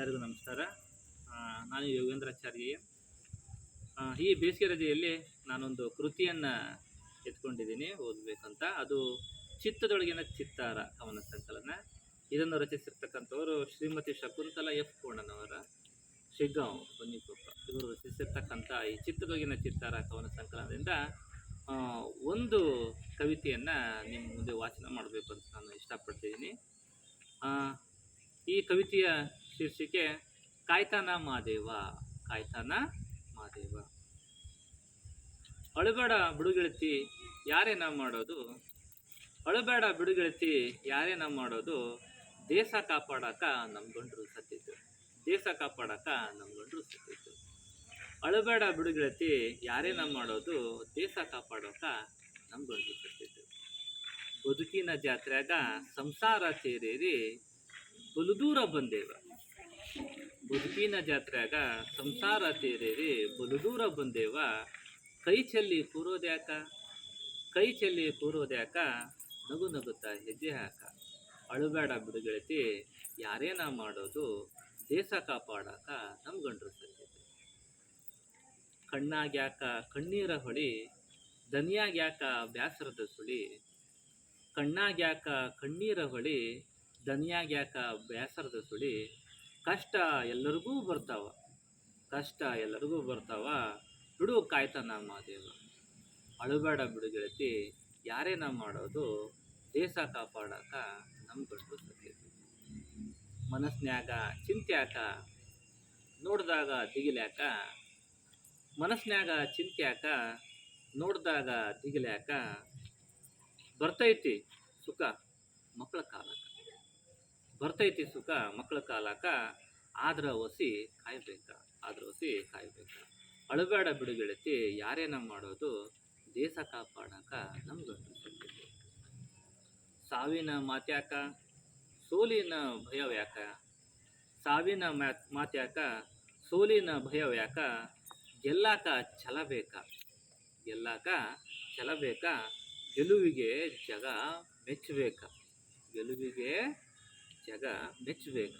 ಎಲ್ಲರಿಗೂ ನಮಸ್ಕಾರ. ನಾನು ಯೋಗೇಂದ್ರಾಚಾರ್ಯ ಈ ಬೇಸಿಗೆ ರಜೆಯಲ್ಲಿ ನಾನೊಂದು ಕೃತಿಯನ್ನು ಎತ್ಕೊಂಡಿದ್ದೀನಿ, ಓದಬೇಕಂತ. ಅದು ಚಿತ್ತದೊಳಗಿನ ಚಿತ್ತಾರ, ಕವನ ಸಂಕಲನ. ಇದನ್ನು ರಚಿಸಿರ್ತಕ್ಕಂಥವರು ಶ್ರೀಮತಿ ಶಕುಂತಲಾ ಎಫ್. ಕೋಣನವರ. ಶಿಗ್ಗಾಂವ್, ಬನ್ನಿಕೊಪ್ಪ. ಇವರು ರಚಿಸಿರ್ತಕ್ಕಂಥ ಈ ಚಿತ್ತದೊಳಗಿನ ಚಿತ್ತಾರ, ಕವನ ಸಂಕಲನದಿಂದ ಒಂದು ಕವಿತೆಯನ್ನು ನಿಮ್ಮ ಮುಂದೆ ವಾಚನ ಮಾಡಬೇಕು ಅಂತ ನಾನು ಇಷ್ಟಪಡ್ತಿದ್ದೀನಿ. ಈ ಕವಿತೆಯ ಶೀರ್ಷಿಕೆ ಕಾಯ್ತಾನ ಮಾದೇವ ಕಾಯ್ತಾನ ಮಾದೇವ. ಅಳಬೇಡ ಬಿಡುಗೆಳತಿ, ಯಾರೇನ ಮಾಡೋದು? ಅಳಬೇಡ ಬಿಡುಗೆಳತಿ, ಯಾರೇನ ಮಾಡೋದು? ದೇಶ ಕಾಪಾಡಕ ನಮ್ಮ ಗಂಡರು ಸತ್ತಿದ್ದು ದೇಶ ಕಾಪಾಡಕ ನಮ್ಮ ಗಂಡರು ಸತ್ತಿದ್ದು ಅಳಬೇಡ ಬಿಡುಗೆಳತಿ, ಯಾರೇನ ಮಾಡೋದು? ದೇಶ ಕಾಪಾಡಕ ನಮ್ಮ ಗಂಡರು ಸತ್ತಿದ್ದು ಬದುಕಿನ ಜಾತ್ರೆಯಾಗ ಸಂಸಾರ ಸೇರೇರಿ ಬಲುದೂರ ಬಂದೇವ. ಬದುಕಿನ ಜಾತ್ರೆಯಾಗ ಸಂಸಾರ ತೀರೇರಿ ಬಲು ದೂರ ಬಂದೇವ. ಕೈ ಚೆಲ್ಲಿ ಕೂರೋದ್ಯಾಕ? ಕೈ ಚೆಲ್ಲಿ ಕೂರೋದ್ಯಾಕ? ನಗು ನಗುತ್ತ ಹೆಜ್ಜೆ ಹಾಕ. ಅಳುಬೇಡ ಬಿಡುಗೆಳತಿ ಯಾರೇನ ಮಾಡೋದು ದೇಶ ಕಾಪಾಡಾಕ ನಮ್ಮ ಗಂಡರು ಸತ್ತಿದ್ದು ಕಣ್ಣಾಗ್ಯಾಕ ಕಣ್ಣೀರ ಹೊಳಿ, ದನಿಯಾಗ್ಯಾಕ ಬ್ಯಾಸರದ ಸುಳಿ. ಕಣ್ಣಾಗ್ಯಾಕ ಕಣ್ಣೀರ ಹೊಳಿ, ದನಿಯಾಗ್ಯಾಕ ಬ್ಯಾಸರದ ಸುಳಿ. ಕಷ್ಟ ಎಲ್ಲರಿಗೂ ಬರ್ತಾವ. ಕಷ್ಟ ಎಲ್ಲರಿಗೂ ಬರ್ತಾವ. ಬಿಡು ಕಾಯ್ತಾನ ಮಾದೇವ ಅಳುಬೇಡ ಬಿಡು ಗೆಳತಿ. ಯಾರೇನ ಮಾಡೋದು, ದೇಶ ಕಾಪಾಡಕ ನಮ್ಮ ಗಂಟು ಸತ್ಯತಿ ಮನಸ್ನ್ಯಾಗ ಚಿಂತ್ಯಾಕ, ನೋಡಿದಾಗ ದಿಗಿಲ್ಯಾಕ, ಮನಸ್ನ್ಯಾಗ ಚಿಂತ್ಯಾಕ, ನೋಡಿದಾಗ ದಿಗಿಲ್ಯಾಕ ಬರ್ತೈತಿ ಸುಖ ಮಕ್ಕಳ ಕಾಲಕ ಬರ್ತೈತಿ ಸುಖ ಮಕ್ಕಳ ಕಾಲಕ ಆದ್ರ ಒಸಿ ಕಾಯ್ಬೇಕ, ಆದ್ರ ಒಸಿ ಕಾಯ್ಬೇಕ. ಅಳಬೇಡ ಬಿಡುಗೆಳತಿ ಯಾರೇನ ಮಾಡೋದು ದೇಶ ಕಾಪಾಡಕ ನಮ್ಮ ಗಂಟು ಸಾವಿನ ಮಾತ್ಯಾಕ ಸೋಲಿನ ಭಯವ್ಯಾಕ ಸಾವಿನ ಮಾತ್ಯಾಕ ಸೋಲಿನ ಭಯವ್ಯಾಕ ಗೆಲ್ಲಾಕ ಛಲ ಬೇಕ? ಗೆಲ್ಲಾಕ ಛಲ ಬೇಕ? ಗೆಲುವಿಗೆ ಜಗ ಮೆಚ್ಚಬೇಕ. ಗೆಲುವಿಗೆ ಜಗ ಮೆಚ್ಚಬೇಕ.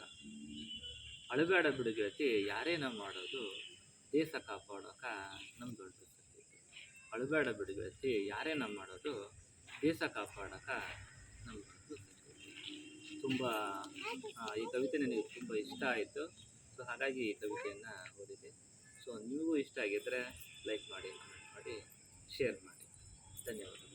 ಅಳಬೇಡ ಬಿಡು ಗೆಳತಿ, ಯಾರೇನ ಮಾಡೋದು ದೇಶ ಕಾಪಾಡೋಕ ನಮ್ಮ ದೊಡ್ಡ ಸತ್ಯತೆ ಅಳಬೇಡ ಬಿಡು ಗೆಳತಿ, ಯಾರೇನ ಮಾಡೋದು ದೇಶ ಕಾಪಾಡೋಕ ನಮ್ಮ ದೊಡ್ಡ ಸತ್ಯತೆ ತುಂಬ ಈ ಕವಿತೆ ನನಗೆ ತುಂಬ ಇಷ್ಟ ಆಯಿತು. ಸೊ ಹಾಗಾಗಿ ಈ ಕವಿತೆಯನ್ನು ಓದಿದೆ. ಸೊ ನೀವು ಇಷ್ಟ ಆಗಿದ್ದರೆ ಲೈಕ್ ಮಾಡಿ ಕಮೆಂಟ್ ಮಾಡಿ ಶೇರ್ ಮಾಡಿ. ಧನ್ಯವಾದ